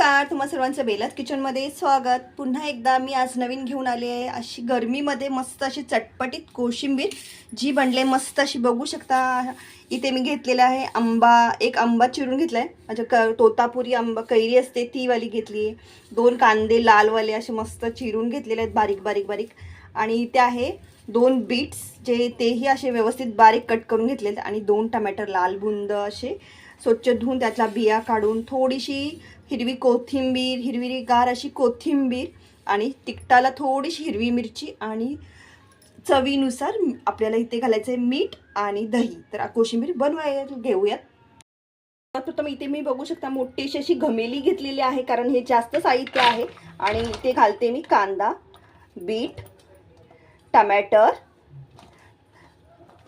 नमस्कार तुम्हा सर्वांचं बेलात किचनमध्ये स्वागत. पुन्हा एकदा मी आज नवीन घेऊन आली आहे अशी गरमीमध्ये मस्त अशी चटपटीत कोशिंबीर जी बनले मस्त अशी बघू शकता. इथे मी घेतलेला आहे आंबा एक आंबा चिरून घेतला आहे म्हणजे क तोतापुरी आंबा कैरी असते ती वाली घेतली. आहे दोन कांदे लालवाले असे मस्त चिरून घेतलेले आहेत बारीक बारीक बारीक. आणि इथे आहे दोन बीट्स जे तेही असे व्यवस्थित बारीक कट करून घेतलेत. आणि दोन टमॅटर लाल बुंद असे स्वच्छ धुवून त्यातला बिया काढून थोडीशी हिरवी कोथिंबीर हिरवी गार अशी कोथिंबीर आणि तिखटाला थोडीशी हिरवी मिरची आणि चवीनुसार आपल्याला इथे घालायचं आहे मीठ आणि दही. तर कोशिंबीर बनवाय घेऊयात. तर इथे मी बघू शकता मोठीशी अशी घमेली घेतलेली आहे कारण हे जास्त साहित्य आहे. आणि इथे घालते मी कांदा बीट टमॅटर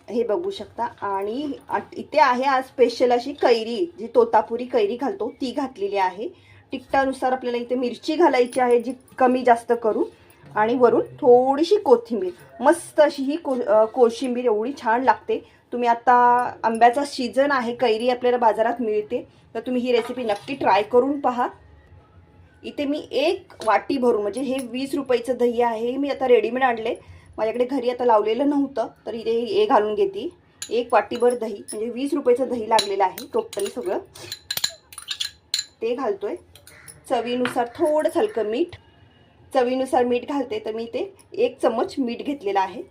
हे बघू शकता. आणि इथे आहे आज स्पेशल अशी कैरी जी तोतापुरी कैरी घालतो ती घातलेली आहे. तिखटानुसार आपल्याला इथे मिरची घालायची आहे जी कमी जास्त करू. आणि वरून थोडीशी कोथिंबीर मस्त अशी ही को कोशिंबीर एवढी छान लागते. तुम्ही आता आंब्याचा सीझन आहे कैरी आपल्याला बाजारात मिळते. तर तुम्ही ही रेसिपी नक्की ट्राय करून पहा. इथे मी एक वाटी भरून म्हणजे हे वीस रुपयाचं दही आहे हे मी आता रेडीमेड आणले माझ्याकडे घरी आता लावलेलं नव्हतं तर इथे हे घालून घेते. एक वाटीभर दही म्हणजे वीस रुपयाचं दही लागलेलं आहे टोटल सगळं. ते घालतोय. चवीनुसार थोडं हलकं मीठ. चवीनुसार मीठ घालते तर मी ते एक चम्मच मीठ घेतलेलं आहे.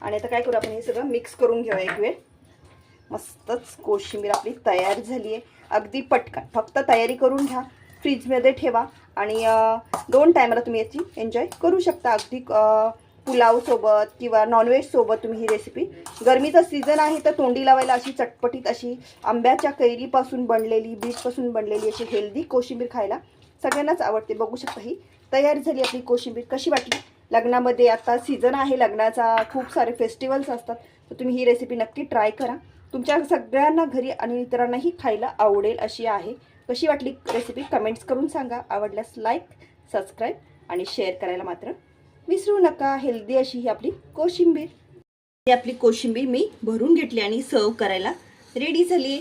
आणि आता काय करू आपण हे सगळं मिक्स करून घेऊ एक वेळ. मस्तच कोशिंबीर आपली तयार झाली आहे अगदी पटकन. फक्त तयारी करून घ्या. फ्रीजमध्ये ठेवा. आणि दोन टायमाला तुम्ही याची एन्जॉय करू शकता. अगदी पुलावसोबत किंवा नॉनव्हेजसोबत तुम्ही ही रेसिपी गरमीचा सीझन आहे तर तोंडी लावायला अशी चटपटीत अशी आंब्याच्या कैरीपासून बनलेली बीटपासून बनलेली अशी हेल्दी कोशिंबीर खायला सगळ्यांनाच आवडते. बघू शकता ही तयार झाली आपली कोशिंबीर. कशी वाटली? लग्नामध्ये आता सीझन आहे लग्नाचा खूप सारे फेस्टिवल्स असतात. तर तुम्ही ही रेसिपी नक्की ट्राय करा. तुमच्या सगळ्यांना घरी आणि इतरांनाही खायला आवडेल अशी आहे. कशी वाटली रेसिपी कमेंट्स करून सांगा. आवडल्यास लाईक सबस्क्राईब आणि शेअर करायला मात्र विसरू नका हेल्दी अशी ही आपली कोशिंबीर. ही आपली कोशिंबीर मी भरून घेतली आणि सर्व करायला रेडी झाली